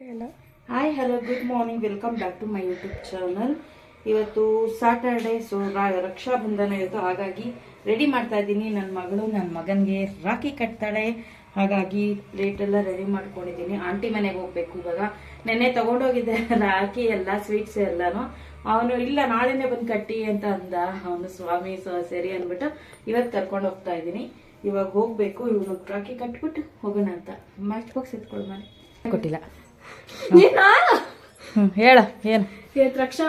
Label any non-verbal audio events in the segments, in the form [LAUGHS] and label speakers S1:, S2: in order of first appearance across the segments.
S1: ಎಲ್ಲ
S2: hi hello good morning welcome back to my YouTube channel ಇವತ್ತು Saturday so Raksha Bandhan ಇವತ್ತು ಹಾಗಾಗಿ ರೆಡಿ ಮಾಡ್ತಾ ಇದ್ದೀನಿ. ನನ್ನ ಮಗಳು ನನ್ನ ಮಗನಿಗೆ ರಾಖಿ ಕಟ್ತಾಳೆ. ಹಾಗಾಗಿ ಪ್ಲೇಟ್ ಎಲ್ಲ ರೆಡಿ ಮಾಡ್ಕೊಂಡಿದ್ದೀನಿ. ಆಂಟಿ ಮನೆಗೆ ಹೋಗ್ಬೇಕು ಇವಾಗ. ನೆನ್ನೆ ತಗೊಂಡೋಗಿದ್ದೆ [LAUGHS] ರಾಖಿ ಎಲ್ಲ ಸ್ವೀಟ್ಸ್ ಎಲ್ಲಾನು. ಅವನು ಇಲ್ಲ ನಾಳೆನೇ ಬಂದು ಕಟ್ಟಿ ಅಂತ ಅಂದ. ಅವನು ಸ್ವಾಮಿ ಸರಿ ಅಂದ್ಬಿಟ್ಟು ಇವತ್ತು ಕರ್ಕೊಂಡು ಹೋಗ್ತಾ ಇದ್ದೀನಿ. ಇವಾಗ ಹೋಗ್ಬೇಕು. ಇವನು ರಾಖಿ ಕಟ್ಬಿಟ್ಟು ಹೋಗೋಣ ಅಂತ. ಮ್ಯಾಚ್ ಬಾಕ್ಸ್ ಎತ್ಕೊಳ್ಳಿ ಮನೆ ಕೊಟ್ಟಿಲ್ಲ. ಹ್ಮ್ ಹೇಳ ಏನು?
S1: ರಕ್ಷಾ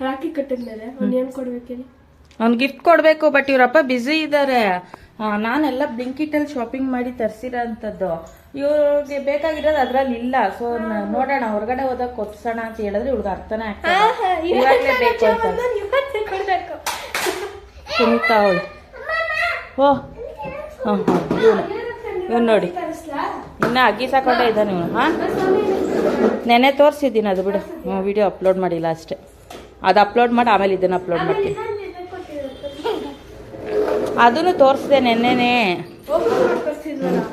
S1: ರಾಖಿ ಕಟ್ಟಿದ್ಮೇಲೆ ಅವ್ನು ಏನ್ ಕೊಡ್ಬೇಕೇಳಿ
S2: ಅವ್ನು ಗಿಫ್ಟ್ ಕೊಡ್ಬೇಕು ಬಟ್ ಇವ್ರಪ್ಪ ಬ್ಯುಸಿ ಇದ್ದಾರೆ ನಾನೆಲ್ಲ ಬ್ಲಿಂಕಿಟಲ್ಲಿ ಶಾಪಿಂಗ್ ಮಾಡಿ ತರಿಸಿರೋ ಅಂಥದ್ದು. ಇವ್ರಿಗೆ ಬೇಕಾಗಿರೋದು ಅದ್ರಲ್ಲಿ ಇಲ್ಲ. ಸೊ ನೋಡೋಣ ಹೊರಗಡೆ ಹೋದಾಗ ಕೊಡ್ಸೋಣ ಅಂತ ಹೇಳಿದ್ರೆ ಇವ್ರಿಗೆ ಅರ್ಥನೇ ಆಗ್ತದೆ ಇವಾಗಲೇ ಬೇಕು ಅಂತ. ಅವಳು. ಓ ಹಾಂ ಹಾಂ ಇವನು. ಇವನು ನೋಡಿ. ಇನ್ನ ಅಗ್ಗಿ ಸಾಕೊಂಡೇ ಇದ್ದಾನೆ ಇವನು. ಹಾಂ? ನೆನೆ ತೋರಿಸಿದ್ದೀನಿ ಅದು ಬಿಡು. ವಿಡಿಯೋ ಅಪ್ಲೋಡ್ ಮಾಡಿಲ್ಲ ಅಷ್ಟೇ. ಅದು ಅಪ್ಲೋಡ್ ಮಾಡಿ ಆಮೇಲೆ ಇದನ್ನು ಅಪ್ಲೋಡ್ ಮಾಡ್ತೀನಿ. ಅದನ್ನು ತೋರಿಸ್ದೆ ನೆನ್ನೆನೇ.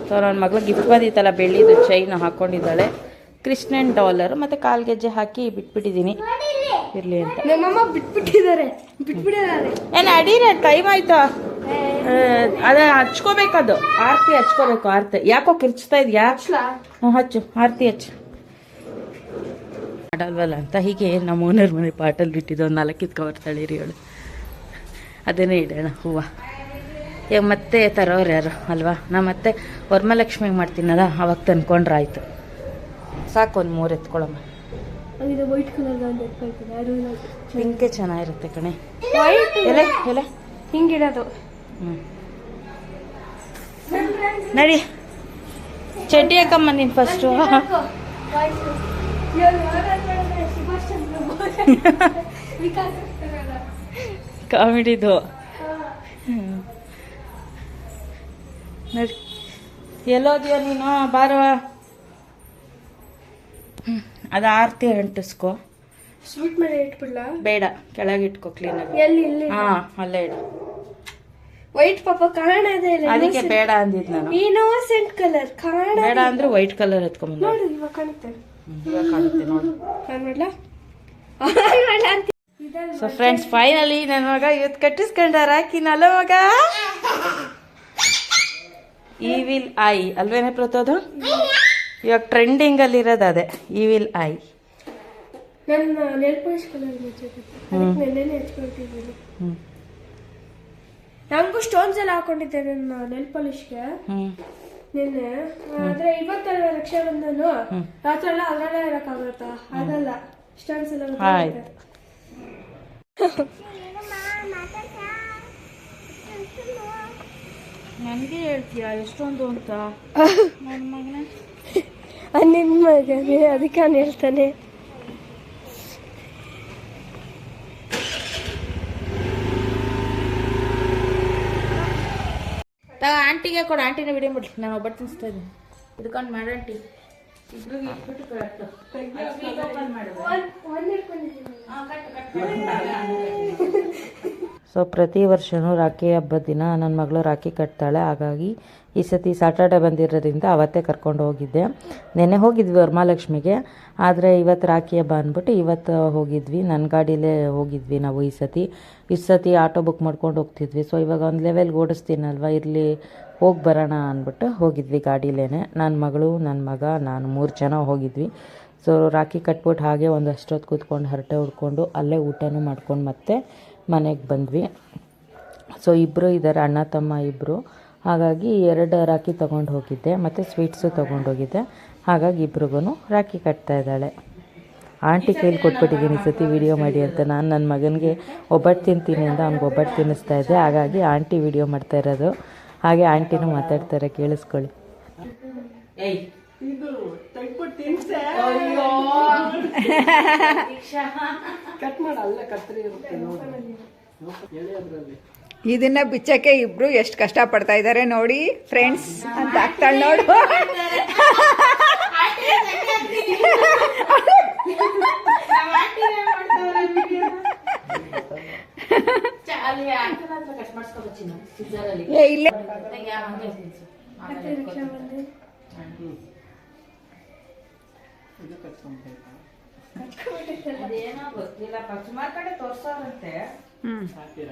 S2: ಸೊ ನನ್ನ ಮಗಳು ಗಿಫ್ಟ್ ಬಂದಿತ್ತಲ್ಲ ಬೆಳ್ಳಿದು ಚೈನ್ ಹಾಕ್ಕೊಂಡಿದ್ದಾಳೆ ಕೃಷ್ಣನ್ ಡಾಲರ್ ಮತ್ತು ಕಾಲು ಗೆಜ್ಜೆ ಹಾಕಿ ಬಿಟ್ಬಿಟ್ಟಿದ್ದೀನಿ. ಇರಲಿ ಅಂತ.
S1: ಬಿಟ್ಬಿಟ್ಟಿದ್ದಾರೆ.
S2: ಏನು ಅಡೀರ ಟೈಮ್ ಆಯ್ತಾ? ಅದೇ ಹಚ್ಕೋಬೇಕದು. ಆರತಿ ಹಚ್ಕೋಬೇಕು ಆರತಿ. ಯಾಕೋ ಕಿರ್ಚ್ತಾ ಇದೆಯಾ? ಹ್ಞೂ ಹಚ್ಚು. ಆರತಿ ಹಚ್ಚು. ಮಾಡಲ್ವಲ್ಲ ಅಂತ ಹೀಗೆ ನಮ್ಮ ಓನರ್ ಮನೆ ಪಾಟಲ್ಲಿ ಬಿಟ್ಟಿದ್ದು ಒಂದು ನಾಲ್ಕಿತ್ತು ಕವರ್ ತಳೀರಿ ಹೇಳು ಅದನ್ನೇ ಇಡೋಣ ಹೂವು. ಈಗ ಮತ್ತೆ ತರೋರು ಯಾರು ಅಲ್ವಾ? ನಾ ಮತ್ತೆ ವರ್ಮಲಕ್ಷ್ಮಿಗೆ ಮಾಡ್ತೀನಲ್ಲ ಅವಾಗ ತಂದ್ಕೊಂಡ್ರೆ ಆಯಿತು. ಸಾಕು ಒಂದು ಮೂರು ಎತ್ಕೊಳ್ಳಮ್ಮ ಹಿಂಗೆ ಚೆನ್ನಾಗಿರುತ್ತೆ ಕಣೆ.
S1: ವೈಟ್
S2: ಎಲೆ ಎಲೆ?
S1: ಹಿಂಗಿಡೋದು
S2: ಹ್ಞೂ ನಡಿ. ಚಡ್ಡಿ ಹಾಕಮ್ಮ [LAUGHS] ನೀನು ಫಸ್ಟು ಕಾಮಿಡಿದು. ನಡಿ. ಎಲ್ಲೋದ್ಯೋ ನೀನು? ಬಾರವ ಹ್ಞೂ ಅದು ಆರತಿ ಅಂಟಿಸ್ಕೊ.
S1: ಸ್ವೀಟ್ ಮೇಲೆ ಇಟ್ಬಿಡ್ಲಾ?
S2: ಬೇಡ ಕೆಳಗೆ ಇಟ್ಕೋ ಕ್ಲೀನಾಗಿ ಹಾಂ ಅಲ್ಲೇ ಇಡು.
S1: ವೈಟ್ ಪಾಪ ಕಾಣದೇ ಇಲ್ಲ
S2: ಅದಕ್ಕೆ ಬೇಡ ಅಂದಿದ್ ನಾನು.
S1: ಇನ್ನೋಸೆಂಟ್ ಕಲರ್ ಕಾಣ
S2: ಬೇಡ ಅಂದ್ರೆ ವೈಟ್ ಕಲರ್ ಎತ್ಕೊಂಬಂದ
S1: ನೋಡು ಇವಾಗ ಕಾಣುತ್ತೆ.
S2: ಇವಾಗ ಕಾಣುತ್ತೆ ನೋಡು.
S1: ನಾನು [LAUGHS] ಮಾಡ್ಲಾ? ಅಂತ.
S2: ಸೊ ಫ್ರೆಂಡ್ಸ್ ಫೈನಲಿ ನನ್ನ ಮಗ ಇವತ್ತು ಕಟ್ಟಿಸ್ಕೊಂಡ ಕಿನಲ್ಲ ಮಗ? ಈ ವಿಲ್ ಐ ಅಲ್ವೇನೆ ಪ್ರತೋದು? ಇವಾಗ ಟ್ರೆಂಡಿಂಗ್ ಅಲ್ಲಿ ಇರೋದು ಅದೇ. ಈ ವಿಲ್ ಐ
S1: ನನ್ನ ನೆಲ್ ಪಾಲಿಶ್ ಕಲರ್
S2: ಹ್ಮ್.
S1: ನಂಗೂ ಸ್ಟೋನ್ಸ್ ಎಲ್ಲ ಹಾಕೊಂಡಿದ್ದೆ ನನ್ನ ನೆಲ್ ಪಾಲಿಶ್ಗೆ ನಿನ್ನೆ. ಆದ್ರೆ ಇವತ್ತಲ್ಲ ರಕ್ಷಾಬಂಧನ ರಾತ್ರಿ ಎಲ್ಲ ಅದರಲ್ಲೇ ಇರಕ್ಕಾಗತ್ತಾ ಅದಲ್ಲ ಸ್ಟೋನ್ಸ್ ಎಲ್ಲ [LAUGHS]
S2: ನನಗೆ ಹೇಳ್ತೀಯಾ ಎಷ್ಟೊಂದು ಅಂತ? ನನ್ನ ಮಗನ.
S1: ನಿನ್ನ ಮಗನೇ ಅದಕ್ಕೆ ನಾನು ಹೇಳ್ತಾನೆ.
S2: ಆಂಟಿಗೆ ಕೊಡು ಆಂಟಿನ ವಿಡಿಯೋ ಮಾಡಿ ನಾನು ಒಬ್ಬಟ್ಟು ತಿನ್ನಿಸ್ತಾ ಇದ್ದೀನಿ. ಇದ್ಕೊಂಡು ಮಾಡ ಆಂಟಿ. ಇಬ್ರಿಗೆ ಇಟ್ಬಿಟ್ಟು ಕಟ್ಟು ಓಪನ್ ಮಾಡು ಸೊ ಪ್ರತಿ ವರ್ಷವೂ ರಾಖಿ ಹಬ್ಬದ ದಿನ ನನ್ನ ಮಗಳು ರಾಖಿ ಕಟ್ತಾಳೆ. ಹಾಗಾಗಿ ಈ ಸತಿ ಸ್ಯಾಟರ್ಡೆ ಬಂದಿರೋದ್ರಿಂದ ಅವತ್ತೇ ಕರ್ಕೊಂಡು ಹೋಗಿದ್ದೆ. ನೆನ್ನೆ ಹೋಗಿದ್ವಿ ವರಮಹಾಲಕ್ಷ್ಮಿಗೆ. ಆದರೆ ಇವತ್ತು ರಾಖಿ ಹಬ್ಬ ಅಂದ್ಬಿಟ್ಟು ಇವತ್ತು ಹೋಗಿದ್ವಿ. ನನ್ನ ಗಾಡೀಲೇ ಹೋಗಿದ್ವಿ ನಾವು ಈ ಸತಿ. ಈ ಸತಿ ಆಟೋ ಬುಕ್ ಮಾಡ್ಕೊಂಡು ಹೋಗ್ತಿದ್ವಿ. ಸೊ ಇವಾಗ ಒಂದು ಲೆವೆಲ್ಗೆ ಓಡಿಸ್ತೀನಲ್ವ? ಇರಲಿ, ಹೋಗಿ ಬರೋಣ ಅಂದ್ಬಿಟ್ಟು ಹೋಗಿದ್ವಿ ಗಾಡಿಲೇ ನನ್ನ ಮಗಳು ನನ್ನ ಮಗ, ನಾನು ಮೂರು ಜನ ಹೋಗಿದ್ವಿ. ಸೊ ರಾಖಿ ಕಟ್ಬಿಟ್ಟು ಹಾಗೆ ಒಂದು ಅಷ್ಟೊತ್ತು ಕೂತ್ಕೊಂಡು ಹರಟೆ ಹೊಡ್ಕೊಂಡು ಅಲ್ಲೇ ಊಟನೂ ಮಾಡ್ಕೊಂಡು ಮತ್ತೆ ಮನೆಗೆ ಬಂದ್ವಿ. ಸೊ ಇಬ್ಬರು ಇದ್ದಾರೆ ಅಣ್ಣ ತಮ್ಮ ಇಬ್ಬರು ಹಾಗಾಗಿ ಎರಡು ರಾಖಿ ತೊಗೊಂಡು ಹೋಗಿದ್ದೆ ಮತ್ತು ಸ್ವೀಟ್ಸು ತೊಗೊಂಡು ಹೋಗಿದ್ದೆ ಹಾಗಾಗಿ ಇಬ್ರಿಗೂ ರಾಖಿ ಕಟ್ತಾ ಇದ್ದಾಳೆ. ಆಂಟಿ ಕೈಲಿ ಕೊಟ್ಬಿಟ್ಟಿದ್ದೀನಿ ಈ ಸತಿ ವಿಡಿಯೋ ಮಾಡಿ ಅಂತ. ನಾನು ನನ್ನ ಮಗನಿಗೆ ಒಬ್ಬಟ್ಟು ತಿಂತೀನಿ ಅಂತ ಅವ್ನಿಗೆ ಒಬ್ಬಟ್ಟು ತಿನ್ನಿಸ್ತಾ ಇದ್ದೆ. ಹಾಗಾಗಿ ಆಂಟಿ ವಿಡಿಯೋ ಮಾಡ್ತಾ ಇರೋದು. ಹಾಗೆ ಆಂಟಿನೂ ಮಾತಾಡ್ತಾರೆ ಕೇಳಿಸ್ಕೊಳ್ಳಿ. [LAUGHS] ಏಯ್
S3: ಇದನ್ನ ಬಿಚ್ಚಕ್ಕೆ ಇಬ್ರು ಎಷ್ಟು ಕಷ್ಟ ಪಡ್ತಾ ಇದ್ದಾರೆ ನೋಡಿ ಫ್ರೆಂಡ್ಸ್ ಅಂತ ಆಗ್ತಾಳೆ ನೋಡು. ಇಲ್ಲೇ.
S2: ಅದೇನೋ ಗೊತ್ತಿಲ್ಲ ಸುಮಾರು ಕಡೆ ತೋರ್ಸೋರಂತೆ.
S3: ಹ್ಮ್.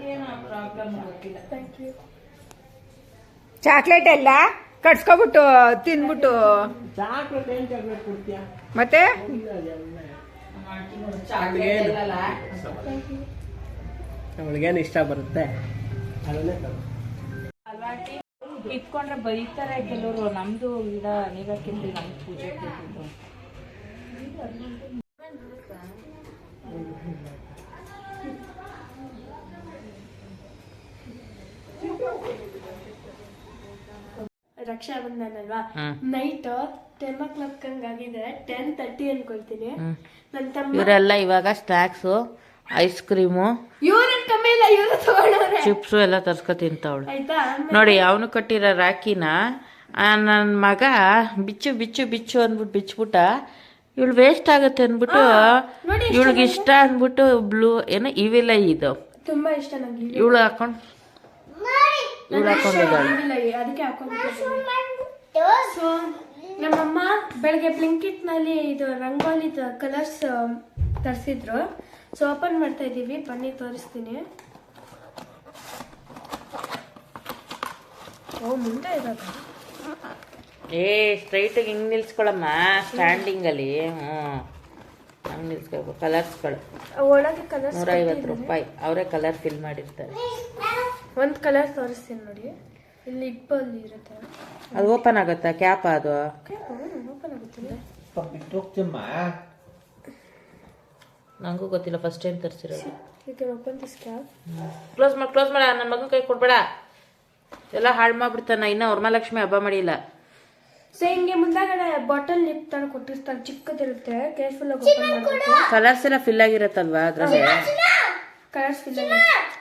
S2: ಏನೋ ಪ್ರಾಬ್ಲಮ್ ಗೊತ್ತಿಲ್ಲ.
S1: ಥ್ಯಾಂಕ್ ಯು
S3: ಚಾಕ್ಲೇಟ್ ಎಲ್ಲ ಕಟ್ಸ್ಕೊಬಿಟ್ಟು ತಿನ್ಬಿಟ್ಟು. ಮತ್ತೆ?
S4: ಅವಳಿಗೇನು ಇಷ್ಟ ಬರುತ್ತೆ.
S2: ಇಟ್ಕೊಂಡ್ರೆ ಬೈತಾರೆ ಕೆಲವರು. ನಮ್ದು ಗಿಡ ನೀರಕ್ಕಿಂತ ನಮ್ ಪೂಜೆ
S1: ರಕ್ಷಾ ಬಂಧನ ಅಲ್ವಾ. ನೈಟ್ ಟೆನ್ ಓ ಕ್ಲಾಕ್ ಹಂಗಾಗಿದೆ ಟೆನ್ ತರ್ಟಿ ಅನ್ಕೊಳ್ತೀನಿ. ನನ್ನ ತಮ್ಮ
S2: ಇವರೆಲ್ಲ ಇವಾಗ ಸ್ನ್ಯಾಕ್ಸು ಐಸ್ ಕ್ರೀಮು
S1: ಇವ್ರೇನ್ ಕಮ್ಮಿ ಇಲ್ಲ ಇವ್ರು ತಗೊಂಡವ್ರೆ
S2: ಚಿಪ್ಸು ಎಲ್ಲ ತರ್ಸ್ಕೊ ತಿಂತಾವಳು.
S1: ಆಯ್ತಾ?
S2: ನೋಡಿ ಅವನು ಕಟ್ಟಿರೋ ರಾಕಿನ ನನ್ನ ಮಗ ಬಿಚ್ಚು ಬಿಚ್ಚು ಬಿಚ್ಚು ಅಂದ್ಬಿಟ್ಟು ಬಿಚ್ಬಿಟ್ಟ ಇವಳು ವೇಸ್ಟ್ ಆಗುತ್ತೆ ಅಂದ್ಬಿಟ್ಟು ಇವಳಿಗೆ ಇಷ್ಟ ಅಂದ್ಬಿಟ್ಟು ಬ್ಲೂ ಏನೋ ಇವಿಲ್ಲ ಇದು.
S1: ತುಂಬಾ ಇಷ್ಟ ನನಗೆ
S2: ಇವಳು ಹಾಕೊಂಡು ಇವಳು ಹಾಕೊಂಡಿದ್ದಾಳೆ.
S1: ಅದಕ್ಕೆ ಸೊ ನಮ್ಮಮ್ಮ ಬೆಳಗ್ಗೆ ಬ್ಲಿಂಕಿಟ್ನಲ್ಲಿ ಇದು ರಂಗೋಲಿ ಕಲರ್ಸ್ ತರಿಸಿದ್ರು. ಸೊ ಓಪನ್ ಮಾಡ್ತಾ ಇದೀವಿ ಬನ್ನಿ ತೋರಿಸ್ತೀನಿ. ಓ ಮುಂದೆ ಇದಾಗ
S2: ಏ ಸ್ಟ್ರೈಟ್ ಹಿಂಗೆ ನಿಲ್ಸ್ಕೊಳಮ್ಮ ಸ್ಟ್ಯಾಂಡಿಂಗ್ ಅಲ್ಲಿ. ಹ್ಞೂ ಹಂಗೆ ನಿಲ್ಸ್ಕೊಬೇಕು ಕಲರ್ಸ್ಗಳು
S1: ಒಳಗೆ ಕಲರ್ಸ್
S2: ನೂರೈವತ್ತು ರೂಪಾಯಿ. ಅವರೇ ಕಲರ್ ಫಿಲ್ ಮಾಡಿರ್ತಾರೆ.
S1: ಒಂದು ಕಲರ್ ತೋರಿಸ್ತೀನಿ ನೋಡಿ. ಇಲ್ಲಿ ಇಬ್ಬಲ್ಲಿ ಇರುತ್ತೆ.
S2: ಅದು ಓಪನ್ ಆಗುತ್ತಾ? ಕ್ಯಾಪ್ ಅದು?
S1: ಓಪನ್ ಆಗುತ್ತಿಲ್ಲ
S2: ನಂಗೂ ಗೊತ್ತಿಲ್ಲ first time ತರಿಸಿರೋದು.
S1: You can open this cap
S2: close ಮಾಡಿ ಕ್ಲೋಸ್ ಮಾಡ ನನ್ನ ಮಗನ ಕೈ ಕೊಡ್ಬೇಡ. ಎಲ್ಲ ಹಾಳು ಮಾಡ್ಬಿಡ್ತಾನ ಇನ್ನ ವರಮಹಾಲಕ್ಷ್ಮಿ ಹಬ್ಬ ಮಾಡಿಲ್ಲ.
S1: ಸೊ ಹಿಂಗೆ ಮುಂದಾಗಡೆ ಬಾಟಲ್ ಲಿಪ್ ತರ ಕೊಟ್ಟಿರ್ತಾರೆ. ಚಿಕ್ಕದಿರುತ್ತೆ. ಕೇರ್ಫುಲ್ ಆಗಿ
S2: ಕಲರ್ಸ್ ಎಲ್ಲ ಫಿಲ್ ಆಗಿರತ್ತಲ್ವಾ ಅದ್ರಲ್ಲಿ?
S1: ಕಲರ್ಸ್ ಫಿಲ್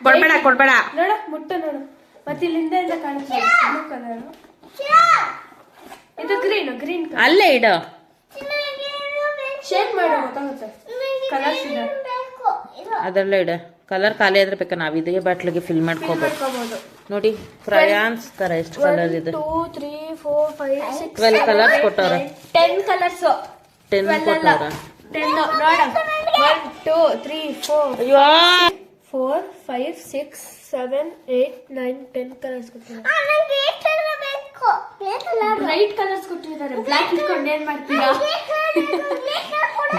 S2: ಕೊಡ್ಬೇಡ ಕೊಡ್ಬೇಡ.
S1: ನೋಡ ಮುಟ್ಟ ನೋಡು. ಮತ್ತೆ ಇಲ್ಲಿಂದ ಎಲ್ಲ ಕಾಣುತ್ತೆ ಬ್ಲೂ ಕಲರ್ ಇದು ಗ್ರೀನ್ ಗ್ರೀನ್
S2: ಅಲ್ಲೇ ಇಡು.
S1: ಶೇಕ್ ಮಾಡೋ ಗೊತ್ತಾಗುತ್ತೆ. ಕಲರ್ಸ್ ಇದೆ.
S2: ಅದರಲ್ಲೇ ಇಡು. ಕಲರ್ ಖಾಲಿ ಆದ್ರೆ ಬೇಕಾ? ನಾವು ಇದೇ ಬಾಟ್ಲಿಗೆ ಫಿಲ್ ಮಾಡ್ಕೋಬೇಕು
S1: ಮಾಡ್ಕೋಬಹುದು
S2: ನೋಡಿ ಕ್ರಯಾನ್ಸ್ ತರ ಎಷ್ಟು ಕಲರ್ ಇದೆ.
S1: Two three four five six
S2: twelve colours ಕೊಟ್ಟವ್ರ.
S1: Ten colours
S2: ten ಕೊಟ್ಟವ್ರ?
S1: ಟೆನ್ ನೋಡ. ಒನ್ ಟೂ ತ್ರೀ ಫೋರ್
S2: ಅಯ್ಯೋ
S1: four five six seven eight nine ten colours ಕೊಟ್ಟಿದ್ದಾರೆ. ಬ್ರೈಟ್ ಕಲರ್ಸ್ ಕೊಟ್ಟಿದ್ದಾರೆ. ಬ್ಲ್ಯಾಕ್ ಇಟ್ಕೊಂಡು ಏನ್ ಮಾಡ್ತೀರಾ?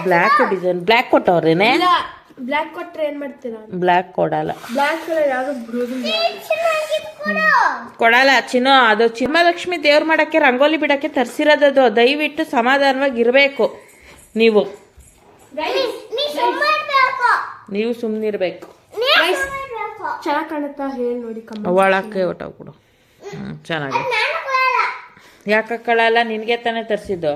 S2: ಬ್ಲ್ಯಾಕ್ ಡಿಸೈನ್ ಬ್ಲ್ಯಾಕ್ ಕೊಟ್ಟವ್ರೇನೆ?
S1: ಇಲ್ಲ. ಬ್ಲ್ಯಾಕ್ ಕೊಟ್ರೆ ಏನ್ ಮಾಡ್ತೀರಾ?
S2: ಬ್ಲ್ಯಾಕ್ ಕೊಡಲ್ಲ.
S1: ಬ್ಲ್ಯಾಕ್ ಕಲರ್ ಯಾವ್ದು
S2: ಕೊಡಲ್ಲ ಚಿನ್ನು ಅದು ಚಿಮ್ಮಲಕ್ಷ್ಮಿ ದೇವ್ರ ಮಾಡಕ್ಕೆ ರಂಗೋಲಿ ಬಿಡಕ್ಕೆ ತರ್ಸಿರೋದದು. ದಯವಿಟ್ಟು ಸಮಾಧಾನವಾಗಿ ಇರಬೇಕು ನೀವು ನೀವು ಸುಮ್ಮನಿರ್ಬೇಕು
S1: ಚೆನ್ನಾಗಿ ಕಾಣುತ್ತಾ ಹೇಳಿ ನೋಡಿ
S2: ಒಳಕ್ಕೆ ಹೊಟ್ಟೋಗ್ಬಿಡು ಹ್ಞೂ ಚೆನ್ನಾಗಿ. ಯಾಕೆ ಕಳಲ್ಲ ನಿನಗೆ ತಾನೇ ತರಿಸಿದ್ದು.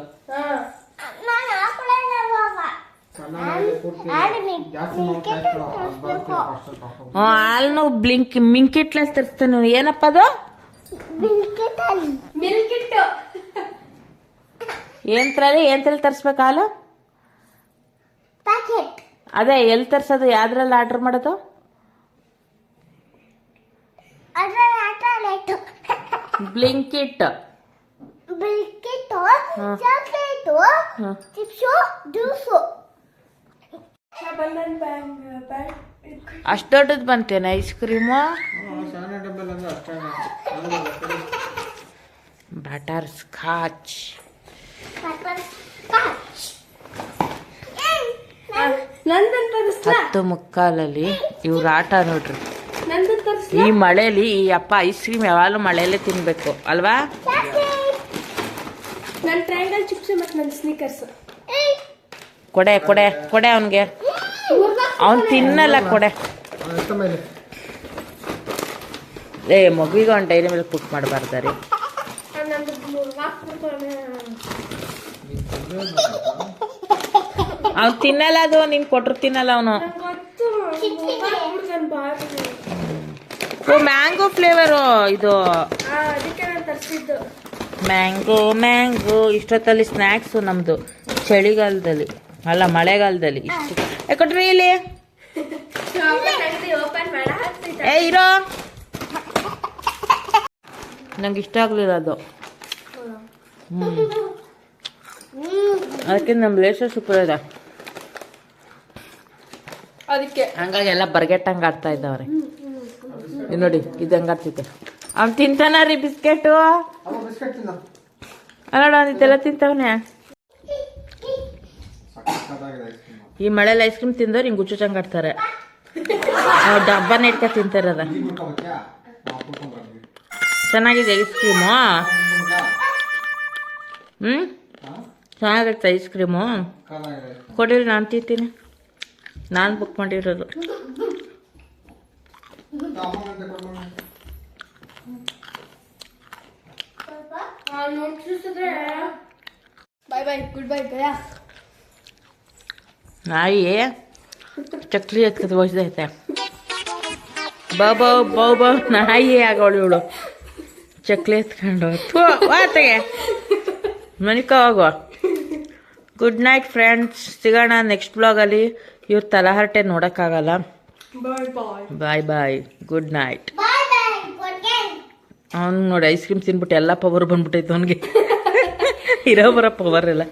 S2: ಹಾಲ್ನು ಬ್ಲಿಂಕ್ ಮಿಂಕಿಟ್ಲೆಸ್ ತರಿಸ್ತಾನೆ ಏನಪ್ಪ ಅದು?
S1: ಏನ್ ತರಲಿ
S2: ಏನ್ ತರಲಿ ತರಿಸ್ಬೇಕು ಹಾಲು? ಅದೇ ಎಲ್ಲಿ ತರ್ಸೋದು? ಯಾವ್ದ್ರಲ್ಲಿ ಆರ್ಡರ್ ಮಾಡೋದು? ಬ್ಲಿಂಕಿಟ್. ಬ್ಲಿಂಕಿಟ್
S1: ಚಾಕ್ಲೇಟು ಚಿಪ್ಸು ಬ್ಯಾಂಕ್
S2: ಅಷ್ಟು ದೊಡ್ಡದು ಬಂತೇನೆ ಐಸ್ ಕ್ರೀಮು ಬಟರ್ ಸ್ಕಾಚ್ ಹತ್ತು ಮುಕ್ಕಾಲಲ್ಲಿ ಇವ್ರ ಆಟ ನೋಡ್ರಿ. ಈ ಮಳೆಲಿ ಈ ಅಪ್ಪ ಐಸ್ ಕ್ರೀಮ್ ಯಾವಾಗಲೂ ಮಳೆಯಲ್ಲೇ ತಿನ್ಬೇಕು ಅಲ್ವಾ?
S1: ನನ್ ಟ್ರಯಾಂಗಲ್ ಚಿಪ್ಸ್ ಮತ್ತೆ ನನ್ ಸ್ನೀಕರ್ಸ್
S2: ಕೊಡೆ ಕೊಡೆ ಕೊಡೆ ಅವನಿಗೆ. ಅವನ್ ತಿನ್ನಲ್ಲ ಕೊಡೆ. ಏ, ಮಗುವಿಗೆ ಒಂದು ಡೈರಿ ಮೇಲೆ ಕುಕ್ ಮಾಡಬಾರ್ದಾರಿ
S1: ರೀ.
S2: ಅವ್ನು ತಿನ್ನಲ್ಲ ಅದು, ನಿನ್ ಕೊಟ್ರು ತಿನ್ನಲ್ಲ ಅವನು. ಓ, ಮ್ಯಾಂಗೋ ಫ್ಲೇವರು, ಇದು. ಮ್ಯಾಂಗೋ ಮ್ಯಾಂಗೋ, ಇಷ್ಟೊತ್ತಲ್ಲಿ ಸ್ನ್ಯಾಕ್ಸು ನಮ್ಮದು ಚಳಿಗಾಲದಲ್ಲಿ. ಅಲ್ಲ, ಮಳೆಗಾಲದಲ್ಲಿ. ಇಷ್ಟು ಕೊಟ್ರಿ ಇಲ್ಲಿ. ಏ ಇರೋ. ನಂಗೆ ಇಷ್ಟ ಆಗ್ಲಿಲ್ಲ ಅದು. ಹ್ಞೂ ಅದಕ್ಕೆ ನಮ್ಮ ಲೇಸ ಸೂಪರ್ ಇದೆ.
S1: ಅದಕ್ಕೆ.
S2: ಹಂಗಾಗಿ ಎಲ್ಲ ಬರ್ಗೆಟ್ಟಂಗೆ ಆಡ್ತಾ ಇದ್ದಾವ್ರಿ. ಇದು ನೋಡಿ ಇದು ಹಂಗ ಆಡ್ತೈತೆ ಅವ್ನು ತಿಂತಾನ ರೀ ಬಿಸ್ಕೆಟು? ಅಲ್ಲ ಅವನಿದ್ದೆಲ್ಲ ತಿಂತವನೆ? ಈ ಮಳೆಲಿ ಐಸ್ ಕ್ರೀಮ್ ತಿಂದವ್ರು ಹಿಂಗೆ ಹುಚ್ಚು ಡಬ್ಬ ಡಬ್ಬನ ಇಟ್ಕೊ ತಿಂತಾರದ. ಚೆನ್ನಾಗಿದೆ ಐಸ್ ಕ್ರೀಮು ಹ್ಞೂ ಚೆನ್ನಾಗೈತೆ ಐಸ್ ಕ್ರೀಮು ಕೊಡಿರಿ, ನಾನು ತಿಂತೀನಿ. ನಾನು ಬುಕ್ ಮಾಡಿರೋದು.
S1: ಬಾಯ್ ಬಾಯ್ ಗುಡ್ ಬೈ ಗಯಾ
S2: ನಾಯಿ ಚಕ್ಲಿ ಎತ್ಕತ್ ಹೋಯ್ತೈತೆ ಬಾಬಾ ಬಾಬಾ ನಾಯಿ ಆಗೋಳು ಇವಳು ಚಕ್ಲಿ ಎತ್ಕೊಂಡು ಥೂ ವಾತೆಗೆ ಮನಿಕ ಹೋಗು ಗುಡ್ ನೈಟ್ ಫ್ರೆಂಡ್ಸ್ ಸಿಗೋಣ ನೆಕ್ಸ್ಟ್ ಬ್ಲಾಗಲ್ಲಿ ಇವ್ರ ತಲಹರಟೆ ನೋಡೋಕ್ಕಾಗಲ್ಲ.
S1: ಬಾಯ್ ಬಾಯ್
S2: ಬಾಯ್ ಬಾಯ್ ಗುಡ್ ನೈಟ್ ಅವ್ನು ನೋಡಿ ಐಸ್ ಕ್ರೀಮ್ ತಿನ್ಬಿಟ್ಟು ಎಲ್ಲ ಪವರ್ ಬಂದ್ಬಿಟ್ಟೈತೆ ಅವನಿಗೆ. ಇರೋ ಬರೋ ಪವರ್ ಎಲ್ಲ.